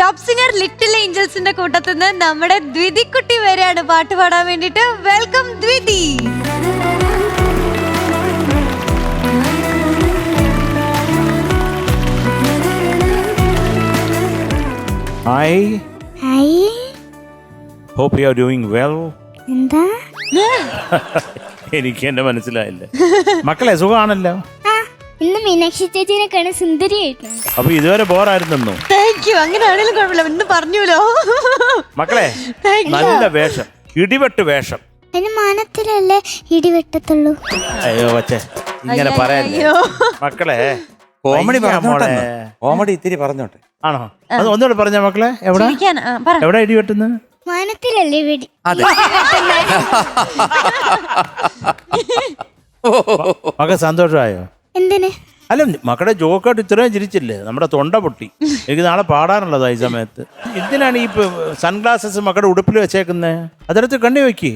Top singer little ഏഞ്ചൽസിന്റെ കൂട്ടത്തിൽ നിന്ന് നമ്മുടെ ദ്വിതിക്കുട്ടി വരെയാണ് പാട്ട് പാടാൻ വേണ്ടിട്ട് welcome Dwiti. Hi hi hope you are doing well എന്താ? എനിക്ക് എന്നെ മനസ്സിലായില്ല. മക്കളെ സുഖമാണല്ലോ? ആ ഇന്ന് മീനാക്ഷി ചേച്ചിനെ കാണാൻ സുന്ദരിയായിട്ടുണ്ട്. അപ്പൊ ഇതുവരെ ബോറായിരുന്നോ താങ്ക് യു അങ്ങനെയാണെങ്കിലും കുഴപ്പമില്ല. ഇന്ന് പറഞ്ഞുല്ലോ മക്കളെ Thank you. നല്ല വേഷം. ഇടിവെട്ട് വേഷം. അതിന് മാനത്തിലല്ലേ ഇടിവെട്ടത്തുള്ളൂ. അയ്യോ പച്ചേ ഇങ്ങനെ പറയല്ലേ അയ്യോ മക്കളെ കോമഡി വയ്യ പറഞ്ഞോട്ടെ മോളെ. കോമഡി ഇത്തിരി പറഞ്ഞോട്ടെ. ആണോ? അത് ഒന്നുകൂടെ പറഞ്ഞ മക്കളെ എവിടെ? ചിരിക്കാൻ, ആ, പറ. എവിടെ ഇടി വെട്ടുന്നത് മാനത്തിലല്ലേ വെടി അതെ. മക്കൾ സന്തോഷമായോ? എന്തിന്? അല്ല മക്കളുടെ ജോക്കായിട്ട് ഇത്രയും ചിരിച്ചില്ലേ? നമ്മുടെ തൊണ്ട പൊട്ടി. എനിക്ക് നാളെ പാടാനുള്ളതാ ഈ സമയത്ത്. എന്തിനാണ് ഈ സൺഗ്ലാസസ് മക്കളുടെ ഉടുപ്പിൽ വെച്ചേക്കുന്നത് അതെടുത്ത് കണ്ണി വെക്കി.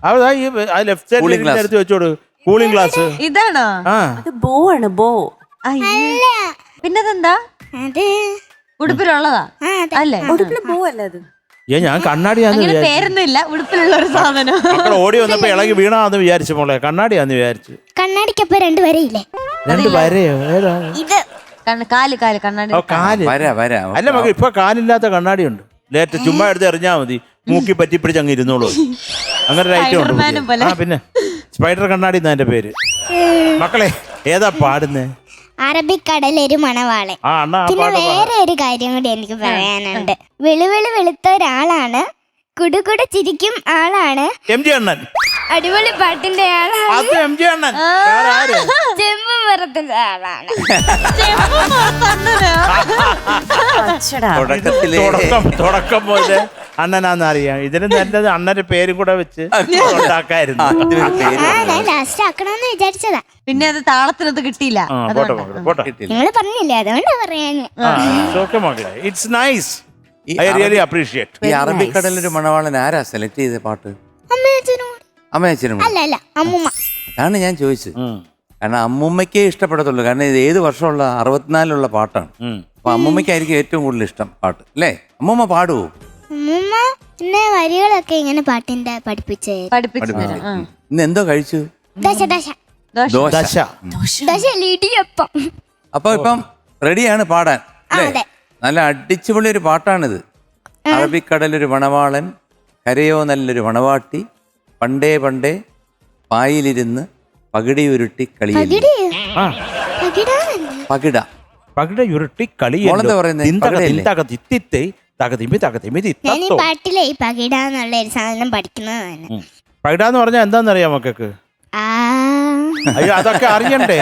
അതാ ഈ ലെഫ്റ്റ് Cooling സൈഡിൽ. എടുത്ത് വെച്ചോട്. കൂളിംഗ് ഗ്ലാസ് ഇതാണോ? ആ. അത് ബോ ആണ് ബോ. അയ്യോ. പിന്നതെന്താ? അത് ഉടുപ്പിലുള്ളതാ? ആ അല്ലേ? ഉടുപ്പിൽ ബോ അല്ല അത്? ഏ ഞാൻ കണ്ണാടിയാന്ന് പേരൊന്നുമില്ല ഇല്ല ഉടുപ്പിലുള്ള ഒരു സാധനം. ഓടി വന്നപ്പോ ഇളകി വീണാന്ന് വിചാരിച്ചു മോളെ. കണ്ണാടിയാന്ന് വിചാരിച്ചു. കണ്ണാടിക്കപ്പോ രണ്ടുപേരെ വരയില്ലേ രണ്ട് വരയോ? ഏതാ? ഇത് കണ്ണ് കാൽ കാൽ കണ്ണാടി. ഓ കാൽ. വര വര. അല്ല മകൾ ഇപ്പൊ കാലില്ലാത്ത കണ്ണാടി ഉണ്ട് ലേറ്റ് ചുമ്മാ എടുത്ത് എറിഞ്ഞാ മതി. മൂക്കി പറ്റി പിടിച്ച് അങ്ങ് ഇരുന്നോളൂ. അങ്ങനെ ഒരു ഐറ്റം ഉണ്ട് പോലെ. ആ പിന്നെ. സ്പൈഡർ കണ്ണാടി എന്നാ എന്റെ പേര്? മക്കളെ ഏതാ പാടുന്നേ? അറബിക്കടലൊരു മണവാളൻ ആ അണ്ണ ആ പിന്നെ പാട്ട്. വേറെ ഒരു കാര്യം കൂടി എനിക്ക് പറയാനുണ്ട്. വെളുവെളു വെളുത്ത ഒരാളാണ്. കുടുകുട ചിരിക്കും ആളാണ്. എം ജി അണ്ണൻ. അടിപൊളി പാട്ടിന്റെ ആളാണ്. അത് എം ജി അണ്ണൻ. വേറെ ആര്? ചെമ്പും മറത്തിന്റെ ആളാണ്. തുടക്കത്തിലേ തുടക്കം തുടക്കം പോലെ അണ്ണനാന്ന് അറിയാം. ഇതിന് നല്ലത് അണ്ണന്റെ പേരും കൂടെ വെച്ച് ഉണ്ടാക്കായിരുന്നു. ആ ഞാൻ ലാസ്റ്റ് ആക്കണമെന്ന് വിചാരിച്ചതാ. പിന്നെ അത് താളത്തിനത് കിട്ടിയില്ല. ആ പോട്ടെ മക്കളെ പോട്ടെ കിട്ടില്ല. നിങ്ങൾ പറഞ്ഞില്ലേ? അതുകൊണ്ടാ പറയാന് ഓക്കെ മക്കളെ ഇറ്റ്സ് നൈസ് ഈ ഐ റിയലി അപ്രീഷിയേറ്റ് ഈ അറബിക്കടലൊരു മണവാളൻ ആരാ സെലക്ട് ചെയ്ത പാട്ട്? അമ്മയച്ഛനും അല്ല അല്ല അമ്മൂമ്മ. അതാണ് ഞാൻ ചോദിച്ചത്. കാരണം അമ്മൂമ്മയ്ക്കേ ഇഷ്ടപ്പെടത്തുള്ളൂ. കാരണം ഇത് ഏത് വർഷമുള്ള അറുപത്തിനാലുള്ള പാട്ടാണ്. അപ്പൊ അമ്മൂമ്മയ്ക്കായിരിക്കും ഏറ്റവും കൂടുതൽ ഇഷ്ടം പാട്ട് അല്ലേ? അമ്മൂമ്മ പാടുവോ? അമ്മൂമ്മ പിന്നെ വരികളൊക്കെ ഇങ്ങനെ പാട്ടിന്റെ പഠിപ്പിച്ചേ. പഠിപ്പിച്ചു തരും ആ. ഇന്ന് എന്തോ കഴിച്ചു? ദശ ദശ. ദോശ. ദോശ. ദശ. ദശ ഇടിയപ്പം. അപ്പൊ ഇപ്പം റെഡിയാണ് പാടാൻ അല്ലേ? അതെ. നല്ല അടിച്ചുപൊളി ഒരു പാട്ടാണിത് അറബിക്കടലൊരു മണവാളൻ കരയോ നല്ലൊരു മണവാട്ടി പണ്ടേ പണ്ടേ പായിലിരുന്ന് പകിടി ഉരുട്ടി കളി പകിട? പകിട. ഉരുട്ടി മോളെന്താ പറയുന്നെ? പകിടയല്ലേ? ഞാൻ ഈ പാട്ടിലെ ഈ പകിട എന്നുള്ള ഒരു സാധനം പഠിക്കുന്നതാണ് പകിടാന്ന് പറഞ്ഞാൽ എന്താണെന്നറിയാം മക്കൾക്ക്? ആ. അയ്യോ അതൊക്കെ അറിയണ്ടേ?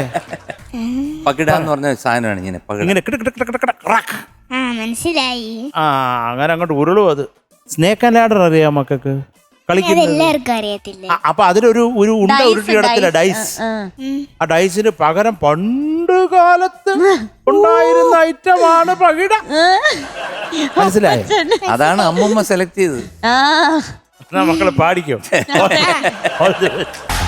പകിട എന്ന് പറഞ്ഞ ഒരു സാധനമാണ് ഇങ്ങനെ പകിട. ഇങ്ങനെ കിട കിട കിട കിട കിട ക്രാക്ക്. ആ മനസ്സിലായി. ആ അങ്ങനെ അങ്ങോട്ട് ഉരുളും അത്. സ്നേക്ക് ആൻഡ് ലാഡർ അറിയാം മക്കൾക്ക്? കളിക്കുന്നത്. അപ്പൊ അതിലൊരു ഒരു ഉണ്ട Dice, ഉരുട്ടിയിടത്തില്ല dice. ഡൈസ് ആ. ഡൈസിന് പകരം പണ്ട് കാലത്ത് ഉണ്ടായിരുന്ന ഐറ്റമാണ് പകിട. മനസ്സിലായി? അതാണ് അമ്മമ്മ സെലക്ട് ചെയ്തത്. മക്കളെ പാടിക്കും.